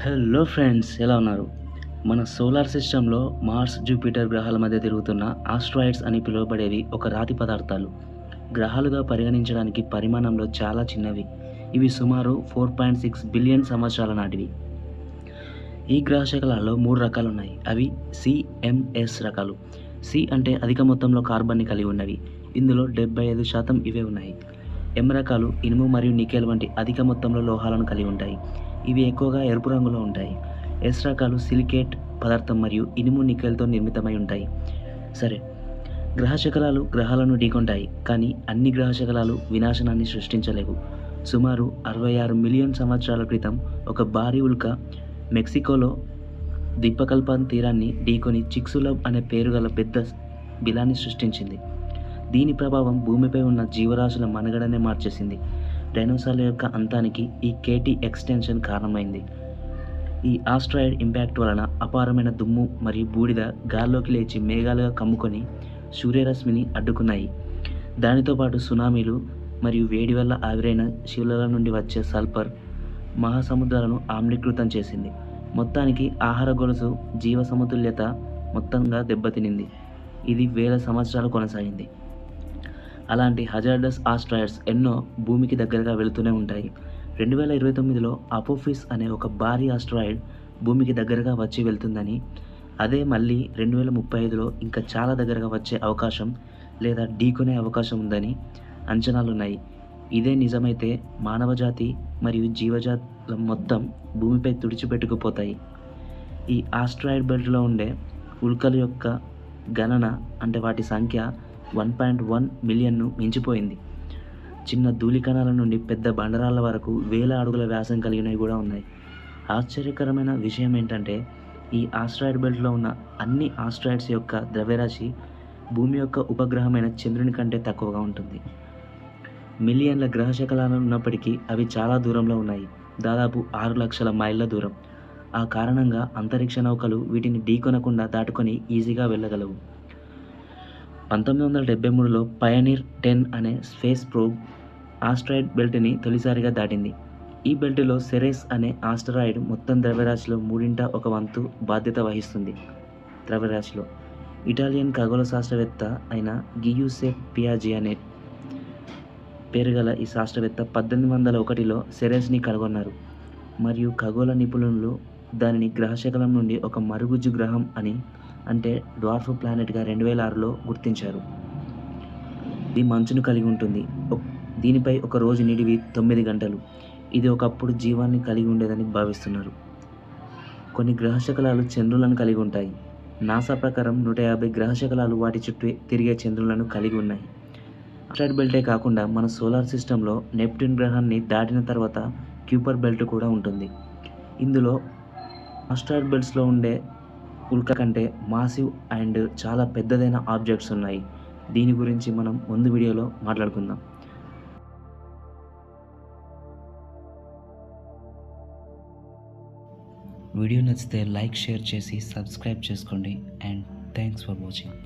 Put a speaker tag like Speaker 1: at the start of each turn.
Speaker 1: Hello friends ఎలా ఉన్నారు? మన సోలార్ సిస్టంలో మార్స్ జూపిటర్ గ్రహాల మధ్య తిరుగుతున్న ఆస్ట్రాయిడ్స్ అని పిలువబడేవి ఒక రాతి పదార్థాలు. గ్రహాలుగా పరిగణించడానికి పరిమాణంలో చాలా చిన్నవి. ఇవి సుమారు ఫోర్ పాయింట్ సిక్స్ బిలియన్ సంవత్సరాల నాటివి. ఈ గ్రహశకలాల్లో మూడు రకాలు ఉన్నాయి అవి సిఎంఎస్ రకాలు. సి అంటే అధిక మొత్తంలో కార్బన్ని కలిగి ఉన్నవి. ఇందులో డెబ్బై ఐదు శాతం ఇవే ఉన్నాయి. ఎం రకాలు ఇనుము మరియు నికెల్ వంటి అధిక మొత్తంలో లోహాలను కలిగి ఉంటాయి. ఇవి ఎక్కువగా ఎరుపు రంగులో ఉంటాయి. ఎస్ రకాలు సిలికేట్ పదార్థం మరియు ఇనుము నికెల్తో నిర్మితమై ఉంటాయి. సరే గ్రహ శకలాలు గ్రహాలను ఢీకొంటాయి కానీ అన్ని గ్రహ శకలాలు వినాశనాన్ని సృష్టించలేవు. సుమారు అరవై ఆరు మిలియన్ సంవత్సరాల క్రితం ఒక భారీ ఉల్క మెక్సికోలో ద్వీపకల్పం తీరాన్ని ఢీకొని చిక్సులబ్ అనే పేరు గల పెద్ద బిలాన్ని సృష్టించింది. దీని ప్రభావం భూమిపై ఉన్న జీవరాశుల మనుగడనే మార్చేసింది. డైనోసార్ల యొక్క అంతానికి ఈ కేటీ ఎక్స్టెన్షన్ కారణమైంది. ఈ ఆస్ట్రాయిడ్ ఇంపాక్ట్ వలన అపారమైన దుమ్ము మరియు బూడిద గాల్లోకి లేచి మేఘాలుగా కమ్ముకొని సూర్యరశ్మిని అడ్డుకున్నాయి. దానితో పాటు సునామీలు మరియు వేడి వల్ల ఆవిరైన శిలల నుండి వచ్చే సల్ఫర్ మహాసముద్రాలను ఆమ్లీకృతం చేసింది. మొత్తానికి ఆహార గొలుసు జీవ సమతుల్యత మొత్తంగా దెబ్బతినింది. ఇది వేల సంవత్సరాలు కొనసాగింది. అలాంటి హజార్డస్ ఆస్ట్రాయిడ్స్ ఎన్నో భూమికి దగ్గరగా వెళుతూనే ఉంటాయి. రెండు వేల ఇరవై తొమ్మిదిలో అపోఫిస్ అనే ఒక భారీ ఆస్ట్రాయిడ్ భూమికి దగ్గరగా వచ్చి వెళ్తుందని అదే మళ్ళీ రెండు వేల ముప్పై ఐదులో ఇంకా చాలా దగ్గరగా వచ్చే అవకాశం లేదా ఢీకొనే అవకాశం ఉందని అంచనాలున్నాయి. ఇదే నిజమైతే మానవజాతి మరియు జీవజాతుల మొత్తం భూమిపై తుడిచిపెట్టుకుపోతాయి. ఈ ఆస్ట్రాయిడ్ బెల్ట్లో ఉండే ఉల్కల యొక్క గణన అంటే వాటి సంఖ్య వన్ పాయింట్ వన్ మిలియన్ను మించిపోయింది. చిన్న ధూళికణాల నుండి పెద్ద బండరాల వరకు వేల అడుగుల వ్యాసం కలిగినవి కూడా ఉన్నాయి. ఆశ్చర్యకరమైన విషయం ఏంటంటే ఈ ఆస్ట్రాయిడ్ బెల్ట్లో ఉన్న అన్ని ఆస్ట్రాయిడ్స్ యొక్క ద్రవ్యరాశి భూమి యొక్క ఉపగ్రహమైన చంద్రుని కంటే తక్కువగా ఉంటుంది. మిలియన్ల గ్రహ శకలాలు ఉన్నప్పటికీ అవి చాలా దూరంలో ఉన్నాయి. దాదాపు ఆరు లక్షల మైళ్ళ దూరం. ఆ కారణంగా అంతరిక్ష నౌకలు వీటిని ఢీకొనకుండా దాటుకొని ఈజీగా వెళ్ళగలవు. పంతొమ్మిది వందల డెబ్బై మూడులో పయనీర్ టెన్ అనే స్పేస్ ప్రోబ్ ఆస్ట్రాయిడ్ బెల్ట్ని తొలిసారిగా దాటింది. ఈ బెల్ట్లో సెరెస్ అనే ఆస్టరాయిడ్ మొత్తం ద్రవ్యరాశిలో మూడింట ఒక వంతు బాధ్యత వహిస్తుంది. ద్రవ్యరాశిలో ఇటాలియన్ ఖగోళ శాస్త్రవేత్త అయిన గియూసే పియాజీ అనే పేరు గల ఈ శాస్త్రవేత్త పద్దెనిమిది వందల ఒకటిలో సెరెస్ని కనుగొన్నారు. మరియు ఖగోళ నిపుణులు దానిని గ్రహశకలం నుండి ఒక మరుగుజ్జు గ్రహం అని అంటే డ్వార్ఫ్ ప్లానెట్గా రెండు వేల ఆరులో గుర్తించారు. ఇది మంచును కలిగి ఉంటుంది. దీనిపై ఒక రోజు నిడివి తొమ్మిది గంటలు. ఇది ఒకప్పుడు జీవాన్ని కలిగి ఉండేదని భావిస్తున్నారు. కొన్ని గ్రహశకలాలు చంద్రులను కలిగి ఉంటాయి. నాసా ప్రకారం నూట యాభై గ్రహశకలాలు వాటి చుట్టూ తిరిగే చంద్రులను కలిగి ఉన్నాయి. ఆస్ట్రాయిడ్ బెల్టే కాకుండా మన సోలార్ సిస్టంలో నెప్ట్యూన్ గ్రహాన్ని దాటిన తర్వాత క్యూపర్ బెల్ట్ కూడా ఉంటుంది. ఇందులో ఆస్ట్రాయిడ్ బెల్ట్స్లో ఉండే ఉల్క కంటే మాసివ్ అండ్ చాలా పెద్దదైన ఆబ్జెక్ట్స్ ఉన్నాయి. దీని గురించి మనం ముందు వీడియోలో మాట్లాడుకుందాం. వీడియో నచ్చితే లైక్ షేర్ చేసి సబ్స్క్రైబ్ చేసుకోండి అండ్ థ్యాంక్స్ ఫర్ వాచింగ్.